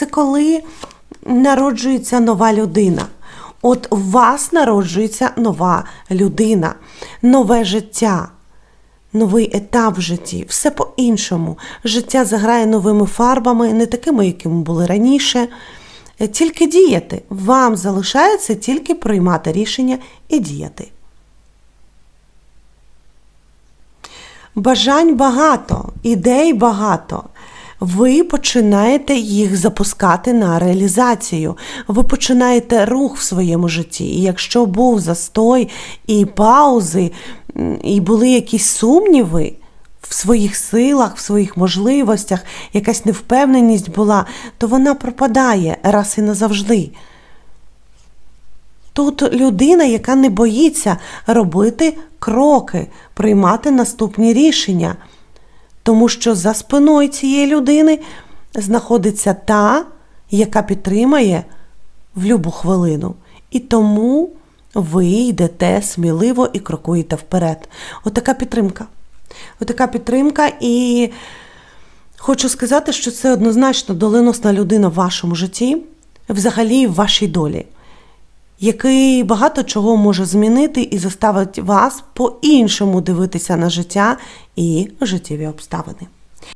Це коли народжується нова людина. От у вас народжується нова людина, нове життя, новий етап в житті. Все по-іншому. Життя заграє новими фарбами, не такими, якими були раніше. Е, Тільки діяти. Вам залишається тільки приймати рішення і діяти. Бажань багато, ідей багато. Ви починаєте їх запускати на реалізацію. Ви починаєте рух в своєму житті. І якщо був застой і паузи, і були якісь сумніви в своїх силах, в своїх можливостях, якась невпевненість була, то вона пропадає раз і назавжди. Тут людина, яка не боїться робити кроки, приймати наступні рішення. Тому що за спиною цієї людини знаходиться та, яка підтримає в любу хвилину. І тому ви йдете сміливо і крокуєте вперед. Отака підтримка. Отака підтримка, і хочу сказати, що це однозначно доленосна людина в вашому житті, взагалі в вашій долі який багато чого може змінити і заставить вас по-іншому дивитися на життя і життєві обставини.